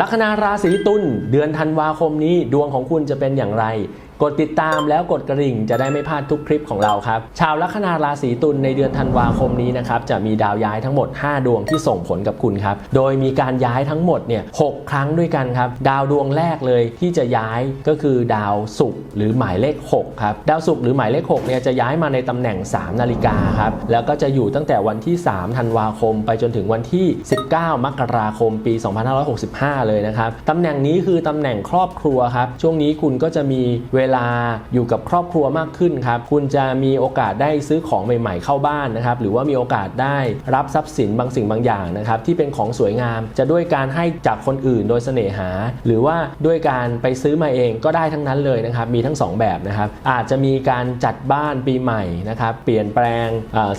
ลัคนาราศีตุลเดือนธันวาคมนี้ดวงของคุณจะเป็นอย่างไร ดติดตามแล้วกดกระดิ่งจะได้ไม่พลาดทุกคลิปของเราครับ ชาวลัคนาราศีตุลในเดือนธันวาคมนี้นะครับจะมีดาวย้ายทั้งหมด 5 ดวงที่ส่งผลกับคุณครับ โดยมีการย้ายทั้งหมดเนี่ยหกครั้งด้วยกันครับ ดาวดวงแรกเลยที่จะย้ายก็คือดาวศุกร์หรือหมายเลข6ครับ ดาวศุกร์หรือหมายเลข6เนี่ยจะย้ายมาในตำแหน่ง 3 นาฬิกาครับ แล้วก็จะอยู่ตั้งแต่วันที่ 3 ธันวาคม ไปจนถึงวันที่ 19 มกราคม ปี 2565 เลยนะครับ ตำแหน่งนี้คือตำแหน่งครอบครัวครับ ช่วงนี้คุณก็จะมีเวลาอยู่กับครอบครัวมากขึ้นครับ คุณจะมีโอกาสได้ซื้อของใหม่ ๆ เข้าบ้านนะครับ หรือว่ามีโอกาสได้รับทรัพย์สินบางสิ่งบางอย่างนะครับ ที่เป็นของสวยงาม จะด้วยการให้จากคนอื่นโดยเสน่หา หรือว่าด้วยการไปซื้อมาเองก็ได้ทั้งนั้นเลยนะครับ มีทั้งสองแบบนะครับ อาจจะมีการจัดบ้านปีใหม่นะครับ เปลี่ยนแปลง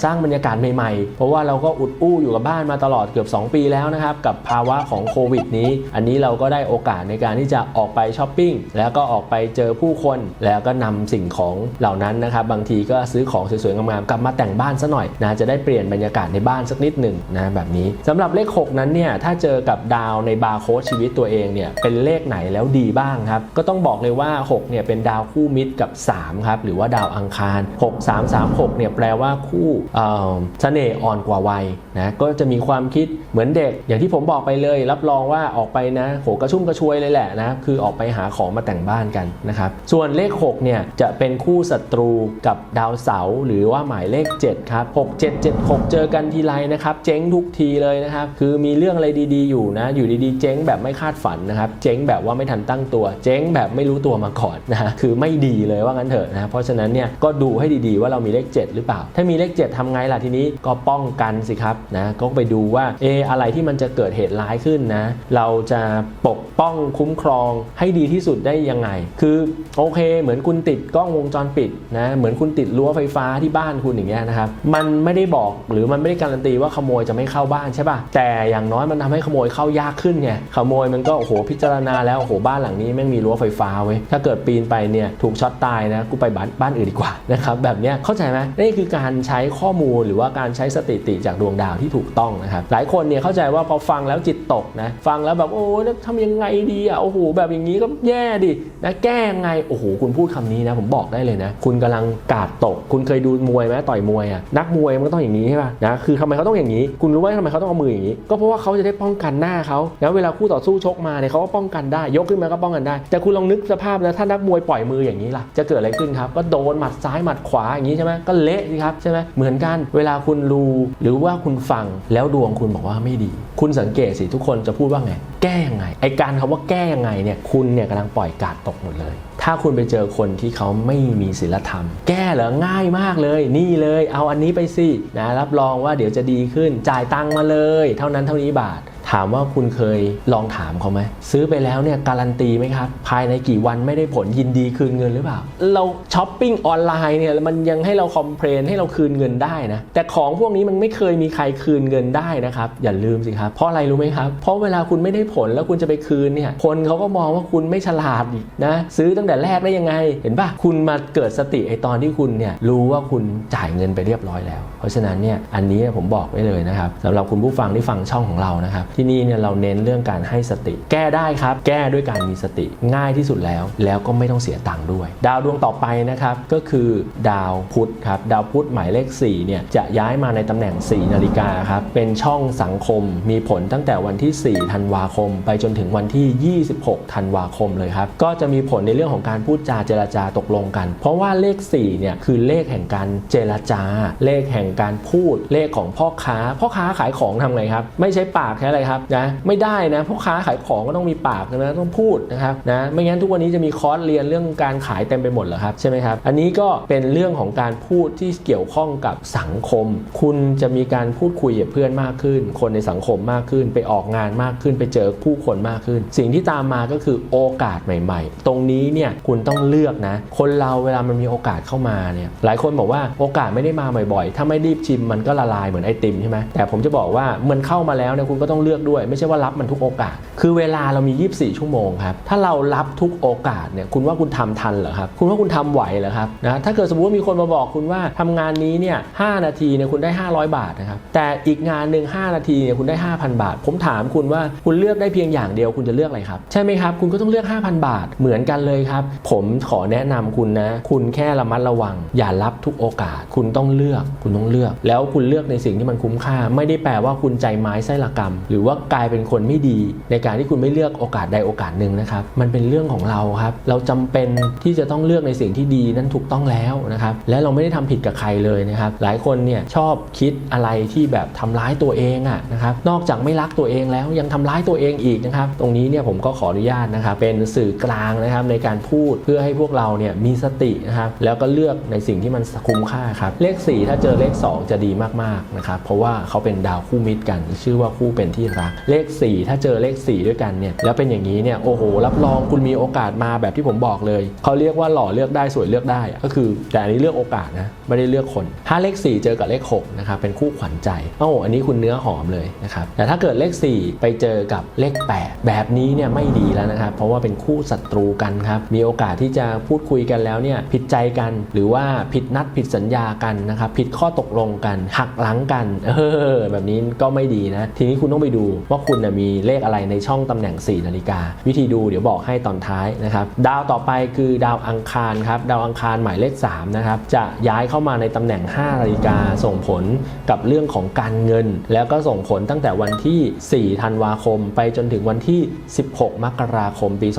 สร้างบรรยากาศใหม่ๆ เพราะว่าเราก็อุดอู้อยู่กับบ้านมาตลอดเกือบ 2 ปีแล้วนะครับ กับภาวะของโควิดนี้ อันนี้เราก็ได้โอกาสในการที่จะออกไปช้อปปิ้งแล้วก็ออกไปเจอผู้คนแล้วก็นำสิ่งของเหล่านั้นนะครับบางทีก็ซื้อของสวยๆงามๆกลับมาแต่งบ้านซะหน่อยนะจะได้เปลี่ยนบรรยากาศในบ้านสักนิดหนึ่งนะแบบนี้สำหรับเลข 6 นั้นเนี่ยถ้าเจอกับดาวในบาร์โค้ดชีวิตตัวเองเนี่ยเป็นเลขไหนแล้วดีบ้างครับก็ต้องบอกเลยว่า 6เนี่ยเป็นดาวคู่มิตรกับ 3 ครับ หรือว่าดาวอังคาร 6 3 3 6เนี่ยแปลว่าคู่เอ่อเสน่ห์อ่อนกว่าวัยนะก็จะมีความคิดเหมือนเด็ก อย่างที่ผมบอกไปเลย รับรองว่าออกไปนะโหกระชุ่มกระชวยเลยแหละนะคือออกไปหาของมาแต่งบ้านกันนะครับส่วนเลข 6 เนี่ย จะเป็นคู่ศัตรูกับดาวเสาร์หรือว่าหมายเลข 7 ครับ 6 7 7 6 เจอกันทีไรนะครับ เจ๊งทุกทีเลยนะครับ คือมีเรื่องอะไรดีๆ อยู่นะ อยู่ดีๆ เจ๊งแบบไม่คาดฝันนะครับ เจ๊งแบบว่าไม่ทันตั้งตัว เจ๊งแบบไม่รู้ตัวมาก่อนนะฮะคือไม่ดีเลยว่างั้นเถอะนะ เพราะฉะนั้นเนี่ยก็ดูให้ดีๆ ว่าเรามีเลข 7 หรือเปล่า ถ้ามีเลข 7ทำไงล่ะทีนี้ก็ป้องกันสิครับนะก็ไปดูว่าเอออะไรที่มันจะเกิดเหตุร้ายขึ้นนะ เราจะปกป้องคุ้มครองให้ดีที่สุดได้ยังไง คือโอเค เหมือนคุณติดกล้องวงจรปิดนะเหมือนคุณติดรั้วไฟฟ้าที่บ้านคุณอย่างเงี้ยนะครับมันไม่ได้บอกหรือมันไม่ได้การันตีว่าขโมยจะไม่เข้าบ้านใช่ป่ะแต่อย่างน้อยมันทำให้ขโมยเข้ายากขึ้นไงขโมยมันก็โอ้โหพิจารณาแล้วโอ้โหบ้านหลังนี้แม่งมีรั้วไฟฟ้าเว้ยถ้าเกิดปีนไปเนี่ยถูกช็อตตายนะกูไปบ้านบ้านอื่นดีกว่านะครับแบบเนี้ยเข้าใจไหมนี่คือการใช้ข้อมูลหรือว่าการใช้สถิติจากดวงดาวที่ถูกต้องนะครับหลายคนเนี่ยเข้าใจว่าพอฟังแล้วจิตตกนะฟังแล้วแบบโอ้ยแล้วทำยังไงดีอะโอ้โหแบบอย่างนี้ก็แย่ดินะแก้ยังไงโอ้โหคุณพูดคำนี้นะผมบอกได้เลยนะ คุณกำลังกาดตก คุณเคยดูมวยไหมต่อยมวยอะนักมวยมันก็ต้องอย่างนี้ใช่ป่ะนะคือทำไมเขาต้องอย่างนี้ คุณรู้ไหมทำไมเขาต้องเอามืออย่างนี้ ก็เพราะว่าเขาจะได้ป้องกันหน้าเขาแล้วเวลาคู่ต่อสู้ชกมาเนี่ยเขาก็ป้องกันได้ ยกขึ้นมาก็ป้องกันได้ แต่คุณลองนึกสภาพแล้วถ้านักมวยปล่อยมืออย่างนี้ล่ะจะเกิดอะไรขึ้นครับ ก็โดนหมัดซ้ายหมัดขวาอย่างนี้ใช่ไหมก็เละสิครับใช่ไหมเหมือนกันเวลาคุณรู้หรือว่าคุณฟังแล้วดวงคุณบอกว่าไม่ดี คุณสังเกตสิทุกคนจะพูดว่าไง แก้ยังไงไอการคำว่าแก้ยังไงเนี่ยคุณเนี่ยกำลังปล่อยกาดตกหมดเลย ถ้าคุณไปเจอคนที่เขาไม่มีศีลธรรม แก้เหรอง่ายมากเลย นี่เลย เอาอันนี้ไปสินะรับรองว่าเดี๋ยวจะดีขึ้น จ่ายตังค์มาเลย เท่านั้นเท่านี้บาทามว่าคุณเคยลองถามเขาไหมซื้อไปแล้วเนี่ยการันตีไหมครับ ภายในกี่วันไม่ได้ผลยินดีคืนเงินหรือเปล่า เราช้อปปิ้งออนไลน์เนี่ยมันยังให้เราคอมเพลนให้เราคืนเงินได้นะแต่ของพวกนี้มันไม่เคยมีใครคืนเงินได้นะครับ อย่าลืมสิครับ เพราะอะไรรู้ไหมครับ เพราะเวลาคุณไม่ได้ผลแล้วคุณจะไปคืนเนี่ยคนเขาก็มองว่าคุณไม่ฉลาดนะซื้อตั้งแต่แรกได้ยังไง เห็นปะคุณมาเกิดสติไอตอนที่คุณเนี่ยรู้ว่าคุณจ่ายเงินไปเรียบร้อยแล้ว เพราะฉะนั้นเนี่ยอันนี้ผมบอกไว้เลยนะครับสำหรับคุณผู้ฟังที่ฟังช่องของเรานะครับที่นี่เนี่ยเราเน้นเรื่องการให้สติ แก้ได้ครับ แก้ด้วยการมีสติง่ายที่สุดแล้ว แล้วก็ไม่ต้องเสียตังค์ด้วย ดาวดวงต่อไปนะครับก็คือดาวพุธครับดาวพุธหมายเลข4เนี่ยจะย้ายมาในตำแหน่ง 4 นาฬิกาครับเป็นช่องสังคมมีผลตั้งแต่วันที่ 4 ธันวาคม ไปจนถึงวันที่ 26 ธันวาคมเลยครับก็จะมีผลในเรื่องของการพูดจาเจรจาตกลงกัน เพราะว่าเลข4เนี่ยคือเลขแห่งการเจรจา เลขแห่งการพูดเลขของพ่อค้า พ่อค้าขายของทำไงครับ ไม่ใช้ปากใช้อะไรครับนะไม่ได้นะพ่อค้าขายของก็ต้องมีปากนะต้องพูดนะครับนะไม่งั้นทุกวันนี้จะมีคอร์สเรียนเรื่องการขายเต็มไปหมดเหรอครับใช่ไหมครับอันนี้ก็เป็นเรื่องของการพูดที่เกี่ยวข้องกับสังคม คุณจะมีการพูดคุยกับเพื่อนมากขึ้น คนในสังคมมากขึ้น ไปออกงานมากขึ้น ไปเจอผู้คนมากขึ้น สิ่งที่ตามมาก็คือโอกาสใหม่ ๆ ตรงนี้เนี่ยคุณต้องเลือกนะ คนเราเวลามันมีโอกาสเข้ามาเนี่ยหลายคนบอกว่าโอกาสไม่ได้มาบ่อยๆ ถ้าไม่รีบชิมมันก็ละลายเหมือนไอติมใช่ไหมแต่ผมจะบอกว่ามันเข้ามาแล้วเนี่ยคุณก็ต้องเลือกอกด้วย ไม่ใช่ว่ารับมันทุกโอกาส คือเวลาเรามี 24 ชั่วโมงครับ ถ้าเรารับทุกโอกาสเนี่ยคุณว่าคุณทำทันเหรอครับ คุณว่าคุณทำไหวเหรอครับนะถ้าเกิดสมมติว่ามีคนมาบอกคุณว่าทำงานนี้เนี่ย5นาทีเนี่ยคุณได้ 500 บาทนะครับแต่อีกงานหนึ่ง5นาทีเนี่ยคุณได้ 5,000 บาท ผมถามคุณว่าคุณเลือกได้เพียงอย่างเดียวคุณจะเลือกอะไรครับใช่ไหมครับคุณก็ต้องเลือก 5,000 บาทเหมือนกันเลยครับ ผมขอแนะนำคุณนะ คุณแค่ระมัดระวัง อย่ารับทุกโอกาส คุณต้องเลือก คุณต้องเลือก แล้วคุณเลือกในสิ่งที่มันคุ้มค่า ไม่ได้แปลว่าคุณใจไม้ไส้ละกรรมหรือว่ากลายเป็นคนไม่ดี ในการที่คุณไม่เลือกโอกาสใดโอกาสหนึ่งนะครับ มันเป็นเรื่องของเราครับ เราจำเป็นที่จะต้องเลือกในสิ่งที่ดีนั้นถูกต้องแล้วนะครับ และเราไม่ได้ทำผิดกับใครเลยนะครับ หลายคนเนี่ยชอบคิดอะไรที่แบบทำร้ายตัวเองอะนะครับ นอกจากไม่รักตัวเองแล้วยังทำร้ายตัวเองอีกนะครับ ตรงนี้เนี่ยผมก็ขออนุญาตนะครับเป็นสื่อกลางนะครับในการพูดเพื่อให้พวกเราเนี่ยมีสตินะครับ แล้วก็เลือกในสิ่งที่มันคุ้มค่าครับ เลข 4 ถ้าเจอเลข 2 จะดีมากๆนะครับ เพราะว่าเขาเป็นดาวคู่มิตรกัน ชื่อว่าคู่เป็นที่รัก เลข 4 ถ้าเจอเลข 4 ด้วยกันเนี่ยแล้วเป็นอย่างนี้เนี่ยโอ้โหรับรองคุณมีโอกาสมาแบบที่ผมบอกเลยเขาเรียกว่าหล่อเลือกได้สวยเลือกได้ก็คือ แต่อันนี้เลือกโอกาสนะไม่ได้เลือกคน ถ้าเลข 4 เจอกับเลข6นะครับเป็นคู่ขวัญใจโอ้อันนี้คุณเนื้อหอมเลยนะครับแต่ถ้าเกิดเลข 4 ไปเจอกับเลข 8 แบบนี้เนี่ยไม่ดีแล้วนะครับเพราะว่าเป็นคู่ศัตรูกันครับมีโอกาสที่จะพูดคุยกันแล้วเนี่ยผิดใจกันหรือว่าผิดนัดผิดสัญญากันนะครับผิดข้อตกลงกันหักหลังกันเออแบบนี้ก็ไม่ดีนะ ทีนี้คุณต้องไปดูว่าคุณมีเลขอะไรในช่องตำแหน่ง 4 นาฬิกา วิธีดูเดี๋ยวบอกให้ตอนท้ายนะครับดาวต่อไปคือดาวอังคารครับดาวอังคารหมายเลข3นะครับจะย้ายเข้ามาในตำแหน่ง 5 นาฬิกาส่งผลกับเรื่องของการเงิน แล้วก็ส่งผลตั้งแต่วันที่ 4 ธันวาคม ไปจนถึงวันที่ 16 มกราคมปี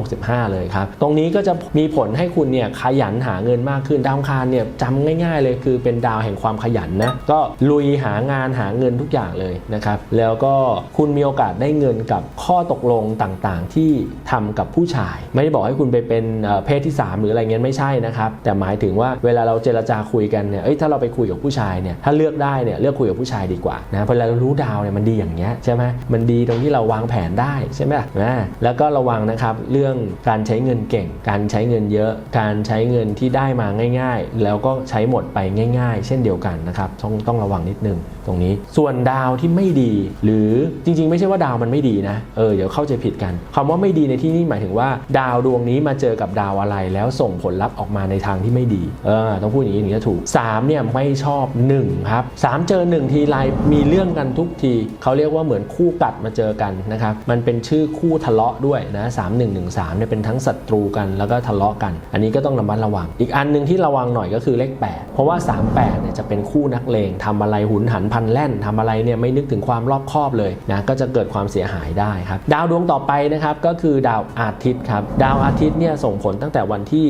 2565 เลยครับ ตรงนี้ก็จะมีผลให้คุณเนี่ยขยันหาเงินมากขึ้นดาวอังคารเนี่ยจำง่าย ๆ เลยคือเป็นดาวแห่งความขยันนะก็ลุยหางานหาเงินทุกอย่างเลยนะครับแล้วก็คุณมีโอกาสได้เงินกับข้อตกลงต่างๆ ที่ทำกับผู้ชาย ไม่ได้บอกให้คุณไปเป็นเพศที่ 3 หรืออะไรเงี้ยไม่ใช่นะครับ แต่หมายถึงว่าเวลาเราเจรจาคุยกันเนี่ยเอ้ยถ้าเราไปคุยกับผู้ชายเนี่ยถ้าเลือกได้เนี่ยเลือกคุยกับผู้ชายดีกว่านะเพราเรารู้ดาวเนี่ยมันดีอย่างเงี้ยใช่ไหมมันดีตรงที่เราวางแผนได้ใช่ไหมนะแล้วก็ระวังนะครับเรื่องการใช้เงินเก่ง การใช้เงินเยอะ การใช้เงินที่ได้มาง่าย ๆ แล้วก็ใช้หมดไปง่าย ๆ เช่นเดียวกันนะครับต้องต้องระวังนิดนึงตรงนี้ ส่วนดาวที่ไม่ดี หรือจริง ๆ ไม่ใช่ว่าดาวมันไม่ดีนะเออเดี๋ยวเข้าใจผิดกันคำว่าไม่ดีในที่นี้หมายถึงว่า ดาวดวงนี้มาเจอกับดาวอะไร แล้วส่งผลลัพธ์ออกมาในทางที่ไม่ดีเออต้องพูดอย่างนี้ถึงจะถูก3เนี่ยไม่ชอบ1ครับ3เจอ1ทีไรมีเรื่องกันทุกทีเขาเรียกว่าเหมือนคู่กัดมาเจอกันนะครับมันเป็นชื่อคู่ทะเลาะด้วยนะ3 1 1 3เนี่ยเป็นทั้งศัตรูกันแล้วก็ทะเลาะกัน อันนี้ก็ต้องระมัดระวัง อีกอันหนึ่งที่ระวังหน่อยก็คือเลข 8 เพราะว่า 38เนี่ยจะเป็นคู่นักเลงทำอะไรหุนหันพันแล่นทำอะไรเนี่ยไม่นึกถึงความรอบคอบเลยนะก็จะเกิดความเสียหายได้ครับ ดาวดวงต่อไปนะครับก็คือดาวอาทิตย์ครับดาวอาทิตย์เนี่ยส่งผลตั้งแต่วันที่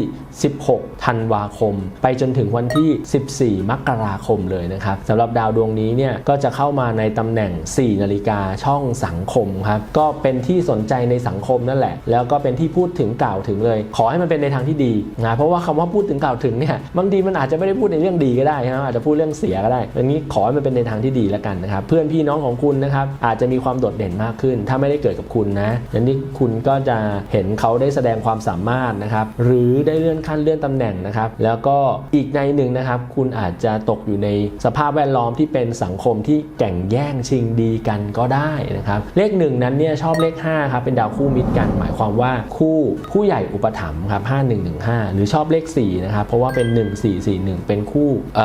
16 ธันวาคม ไปจนถึงวันที่ 14 มกราคมเลยนะครับสำหรับดาวดวงนี้เนี่ยก็จะเข้ามาในตำแหน่ง 4 นาฬิกาช่องสังคมครับก็เป็นที่สนใจในสังคมนั่นแหละ แล้วก็เป็นที่พูดถึงกล่าวถึงเลย ขอให้มันเป็นในทางที่ดีนะเพราะว่าคำว่าพูดถึงกล่าวถึงเนี่ยบางทีมันอาจจะไม่ได้พูดในเรื่องดีก็ได้นะอาจจะพูดเรื่องเสียก็ได้อันนี้ขอให้มันเป็นในทางที่ดีแล้วกันนะครับ เพื่อนพี่น้องของคุณนะครับอาจจะมีความโดดเด่นมากขึ้น ถ้าไม่ได้เกิดกับคุณนะอันนี้คุณก็จะเห็นเขาได้แสดงความสามารถนะครับหรือได้เลื่อนขั้นเลื่อนตำแหน่งนะครับ แล้วก็อีกในหนึ่งนะครับ คุณอาจจะตกอยู่ในสภาพแวดล้อมที่เป็นสังคมที่แข่งแย่งชิงดีกันก็ได้นะครับ เลขหนึ่งนั้นเนี่ยชอบเลข5ครับเป็นดาวคู่มิตรกัน หมายความว่าคู่ผู้ใหญ่อุปถัมภ์ครับ5115 หรือชอบเลข4นะครับเพราะว่าเป็น 1441 เป็นคู่เ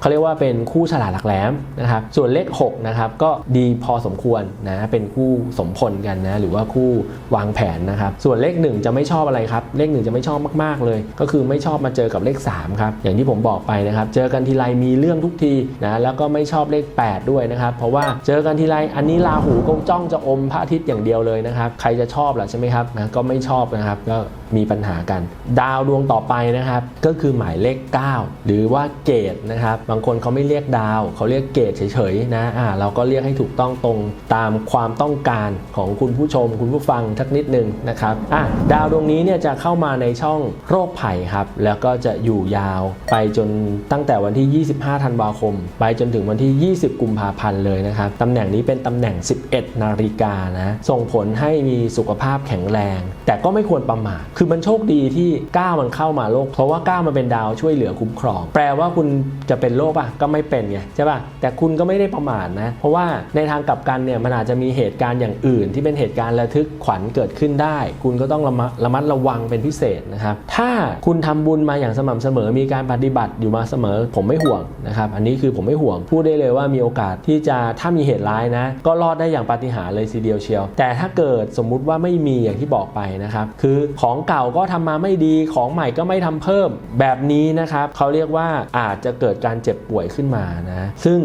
เขาเรียกว่าเป็นคู่ฉลาดหลักแหลมนะครับส่วนเลข6นะครับก็ดีพอสมควรนะเป็นคู่สมพลกันนะหรือว่าคู่วางแผนนะครับส่วนเลข 1 จะไม่ชอบอะไรครับเลข 1 จะไม่ชอบมากๆเลย ก็คือไม่ชอบมาเจอกับเลข3ครับอย่างที่ผมบอกไปนะครับเจอกันทีไรมีเรื่องทุกทีนะแล้วก็ไม่ชอบเลข 8 ด้วยนะครับเพราะว่าเจอกันทีไรอันนี้ราหูก็จ้องจะอมพระอาทิตย์อย่างเดียวเลยนะครับใครจะชอบล่ะใช่ไหมครับนะก็ไม่ชอบนะครับก็มีปัญหากัน ดาวดวงต่อไปนะครับก็คือหมายเลข 9 หรือว่าเกตนะครับบางคนเขาไม่เรียกดาวเขาเรียกเกตเฉยๆนะอ่าเราก็เรียกให้ถูกต้องตรงตามความต้องการของคุณผู้ชม คุณผู้ฟังทักนิดนึงนะครับอะดาวดวงนี้เนี่ยจะเข้ามาในช่องโรคภัยครับ แล้วก็จะอยู่ยาวไปจนตั้งแต่วันที่ 25 ธันวาคม ไปจนถึงวันที่ 20 กุมภาพันธ์เลยนะครับตำแหน่งนี้เป็นตำแหน่ง 11 นาฬิกานะส่งผลให้มีสุขภาพแข็งแรง แต่ก็ไม่ควรประมาทคือมันโชคดีที่9มันเข้ามาโลก เพราะว่า9มันเป็นดาวช่วยเหลือคุ้มครอง แปลว่าคุณจะเป็นโรคป่ะก็ไม่เป็นไงใช่ป่ะแต่คุณคุณก็ไม่ได้ประมาทนะ เพราะว่าในทางกลับกันเนี่ยมันอาจจะมีเหตุการณ์อย่างอื่น ที่เป็นเหตุการณ์ระทึกขวัญเกิดขึ้นได้ คุณก็ต้องระมัดระมัดระวังเป็นพิเศษนะครับถ้าคุณทำบุญมาอย่างสม่ำเสมอมีการปฏิบัติอยู่มาเสมอ ผมไม่ห่วงนะครับอันนี้คือผมไม่ห่วงพูดได้เลยว่ามีโอกาสที่จะถ้ามีเหตุร้ายนะ ก็รอดได้อย่างปาฏิหาริย์เลยทีเดียวเชียว แต่ถ้าเกิดสมมุติว่าไม่มีอย่างที่บอกไปนะครับคือของเก่าก็ทำมาไม่ดีของใหม่ก็ไม่ทำเพิ่มแบบนี้นะครับเขาเรียกว่าอาจจะเกิดการเจ็บป่วยขึ้นมานะซึ่ง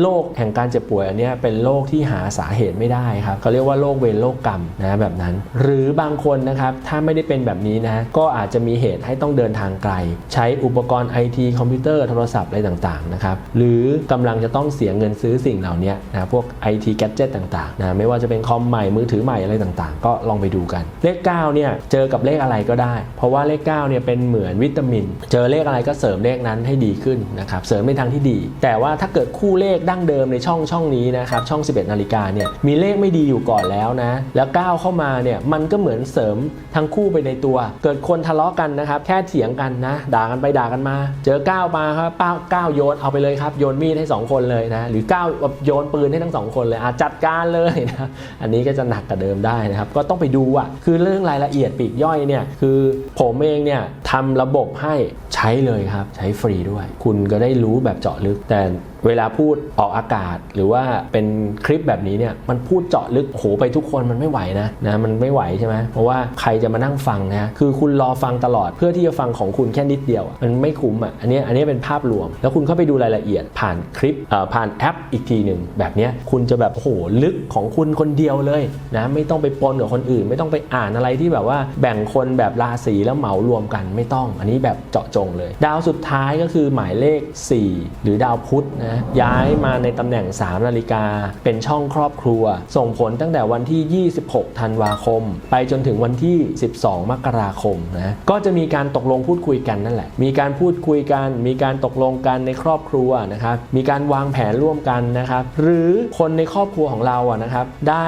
โรคแห่งการเจ็บป่วยอันนี้เป็นโรคที่หาสาเหตุไม่ได้ครับเขาเรียกว่าโรคเวรโรคกรรมนะแบบนั้น หรือบางคนนะครับถ้าไม่ได้เป็นแบบนี้นะก็อาจจะมีเหตุให้ต้องเดินทางไกล ใช้อุปกรณ์ไอทีคอมพิวเตอร์โทรศัพท์อะไรต่างๆนะครับหรือกำลังจะต้องเสียเงินซื้อสิ่งเหล่านี้นะพวก IT แกจ g e t ต่างๆนะไม่ว่าจะเป็นคอมใหม่มือถือใหม่อะไรต่างๆ ก็ลองไปดูกัน เลข9เนี่ยเจอกับเลขอะไรก็ได้ เพราะว่าเลข9เนี่ยเป็นเหมือนวิตามิน เจอเลขอะไรก็เสริมเลขนั้นให้ดีขึ้นนะครับเสริมในทางที่ดี แต่ว่าถ้าเกิดคู่เลขดั้งเดิมในช่องช่องนี้นะครับช่อง 11 นาฬิกาเนี่ยมีเลขไม่ดีอยู่ก่อนแล้วนะ แล้วก้าวเข้ามาเนี่ยมันก็เหมือนเสริมทั้งคู่ไปในตัว เกิดคนทะเลาะกันนะครับแค่เถียงกันนะ ด่ากันไปด่ากันมา เจอก้าวมาครับป้าก้าวโยนเอาไปเลยครับโยนมีดให้สองคนเลยนะหรือก้าวแบบโยนปืนให้ทั้งสองคนเลยอาจัดการเลยนะอันนี้ก็จะหนักกว่าเดิมได้นะครับก็ต้องไปดูอะคือเรื่องรายละเอียดปีกย่อยเนี่ยคือผมเองเนี่ยทำระบบให้ใช้เลยครับ ใช้ฟรีด้วย คุณก็ได้รู้แบบเจาะลึกแต่ เวลาพูดออกอากาศหรือว่าเป็นคลิปแบบนี้เนี่ยมันพูดเจาะลึกโหไปทุกคนมันไม่ไหวนะนะมันไม่ไหวใช่ไหมเพราะว่าใครจะมานั่งฟังนะคือคุณรอฟังตลอดเพื่อที่จะฟังของคุณแค่นิดเดียว มันไม่คุ้มอะอันนี้อันนี้เป็นภาพรวม แล้วคุณเข้าไปดูรายละเอียดผ่านคลิปเอ่อผ่านแอปอีกทีหนึ่งแบบนี้คุณจะแบบโอ้โหลึกของคุณคนเดียวเลยนะไม่ต้องไปปนกับคนอื่น ไม่ต้องไปอ่านอะไรที่แบบว่าแบ่งคนแบบราศีแล้วเหมารวมกันไม่ต้อง อันนี้แบบเจาะจงเลย ดาวสุดท้ายก็คือหมายเลข 4 หรือดาวพุธนะย้ายมาในตำแหน่ง 3 นาฬิกา เป็นช่องครอบครัว ส่งผลตั้งแต่วันที่ 26 ธันวาคม ไปจนถึงวันที่ 12 มกราคมนะก็จะมีการตกลงพูดคุยกันนั่นแหละ มีการพูดคุยกัน มีการตกลงกันในครอบครัวนะครับมีการวางแผนร่วมกันนะครับหรือคนในครอบครัวของเราอะนะครับได้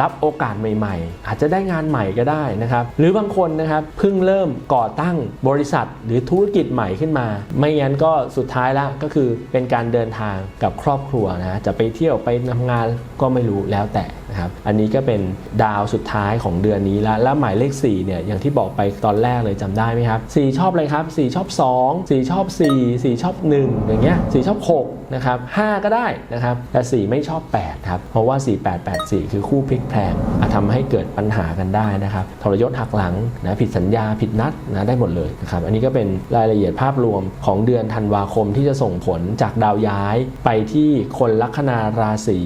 รับโอกาสใหม่ ๆ อาจจะได้งานใหม่ก็ได้นะครับหรือบางคนนะครับเพิ่งเริ่มก่อตั้งบริษัทหรือธุรกิจใหม่ขึ้นมา ไม่งั้นก็สุดท้ายล้วก็คือเป็นการเดินทางกับครอบครัวนะจะไปเที่ยวไปทำงานก็ไม่รู้แล้วแต่ นะครับอันนี้ก็เป็นดาวสุดท้ายของเดือนนี้แล้วแล้วหมายเลข4เนี่ยอย่างที่บอกไปตอนแรกเลยจำได้ไหมครับ4ชอบอะไรครับ4ชอบ 2 4 ชอบ 4 4 ชอบ 1 อย่างเงี้ย4ชอบ6นะครับ5ก็ได้นะครับแต่4ไม่ชอบ8ครับเพราะว่า 4 8 8 4 คือคู่พลิกแพลงอาจทำให้เกิดปัญหากันได้นะครับทรยศหักหลังนะผิดสัญญาผิดนัดนะได้หมดเลยนะครับอันนี้ก็เป็นรายละเอียดภาพรวมของเดือนธันวาคมที่จะส่งผลจากดาวย้ายไปที่คนลัคนาราศี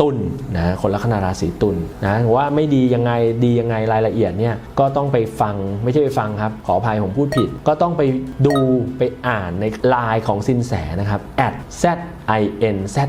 ตุลนะคนลัคนาราศีตุลนะว่าไม่ดียังไงดียังไงรายละเอียดเนี่ยก็ต้องไปฟังไม่ใช่ไปฟังครับ ขออภัยผมพูดผิด ก็ต้องไปดูไปอ่านในไลน์ของสินแสนะครับ at z i n z a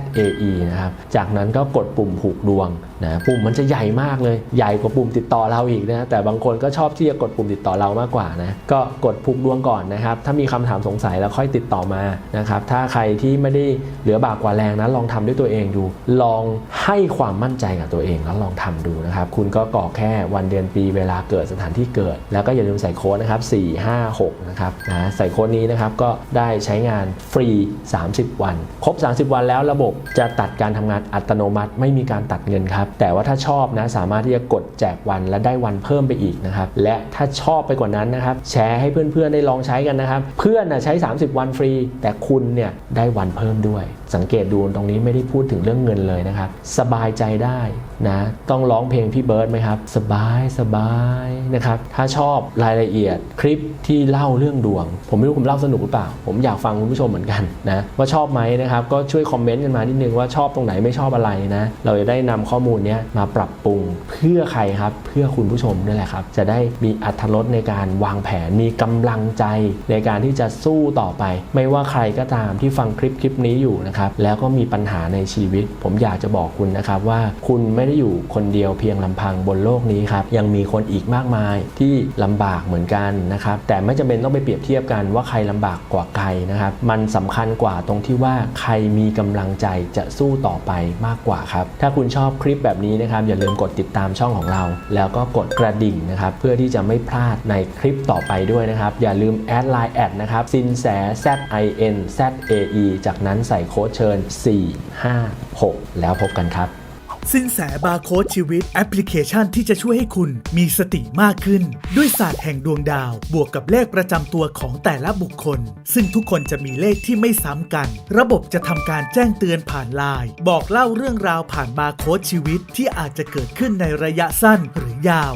e นะครับ จากนั้นก็กดปุ่มผูกดวงนะปุ่มมันจะใหญ่มากเลย ใหญ่กว่าปุ่มติดต่อเราอีกนะ แต่บางคนก็ชอบที่จะกดปุ่มติดต่อเรามากกว่านะ ก็กดผูกดวงก่อนนะครับ ถ้ามีคำถามสงสัยแล้วค่อยติดต่อมานะครับ ถ้าใครที่ไม่ได้เหลือบากกว่าแรงนะลองทำด้วยตัวเองดู ลองให้ความมั่นใจกับตัวเองแล้วลองทำดูนะครับ คุณก็กรอกแค่วันเดือนปีเวลาเกิดสถานที่เกิด แล้วก็อย่าลืมใส่โค้ดนะครับ4 5 6นะครับนะ ใส่โค้ดนี้นะครับก็ได้ใช้งานฟรี 30 วัน ครบ30 วันแล้วระบบจะตัดการทำงานอัตโนมัติ ไม่มีการตัดเงินครับ แต่ว่าถ้าชอบนะสามารถที่จะกดแจกวันและได้วันเพิ่มไปอีกนะครับ และถ้าชอบไปกว่านั้นนะครับ แชร์ให้เพื่อนๆได้ลองใช้กันนะครับ เพื่อนนะใช้ 30 วันฟรี แต่คุณเนี่ยได้วันเพิ่มด้วย สังเกตดูตรงนี้ไม่ได้พูดถึงเรื่องเงินเลยนะครับ สบายใจได้นะต้องร้องเพลงพี่เบิร์ดไหมครับ สบายสบายนะครับ ถ้าชอบรายละเอียดคลิปที่เล่าเรื่องดวง ผมไม่รู้ผมเล่าสนุกหรือเปล่า ผมอยากฟังคุณผู้ชมเหมือนกันนะว่าชอบไหมนะครับ ก็ช่วยคอมเมนต์กันมานิดนึงว่าชอบตรงไหนไม่ชอบอะไรนะ เราจะได้นำข้อมูลนี้มาปรับปรุงเพื่อใครครับ เพื่อคุณผู้ชมนี่แหละครับ จะได้มีอัธรสในการวางแผนมีกำลังใจในการที่จะสู้ต่อไป ไม่ว่าใครก็ตามที่ฟังคลิปคลิปนี้อยู่นะครับแล้วก็มีปัญหาในชีวิต ผมอยากจะบอกคุณนะครับว่าคุณไม่ได้อยู่คนเดียวเพียงลำพังบนโลกนี้ครับยังมีคนอีกมากมายที่ลำบากเหมือนกันนะครับแต่ไม่จำเป็นต้องไปเปรียบเทียบกันว่าใครลำบากกว่าใครนะครับมันสำคัญกว่าตรงที่ว่าใครมีกำลังใจจะสู้ต่อไปมากกว่าครับถ้าคุณชอบคลิปแบบนี้นะครับอย่าลืมกดติดตามช่องของเรา แล้วก็กดกระดิ่งนะครับเพื่อที่จะไม่พลาดในคลิปต่อไปด้วยนะครับอย่าลืมแอดไลน์แอดนะครับสินแส Z I N Z A E จากนั้นใส่โค้ดเชิญ 4 5 6 แล้วพบกันครับ สินแสบาร์โค้ดชีวิตแอปพลิเคชันที่จะช่วยให้คุณมีสติมากขึ้น ด้วยศาสตร์แห่งดวงดาว บวกกับเลขประจำตัวของแต่ละบุคคล ซึ่งทุกคนจะมีเลขที่ไม่ซ้ำกัน ระบบจะทำการแจ้งเตือนผ่านไลน์บอกเล่าเรื่องราวผ่านบาร์โค้ดชีวิตที่อาจจะเกิดขึ้นในระยะสั้นหรือยาว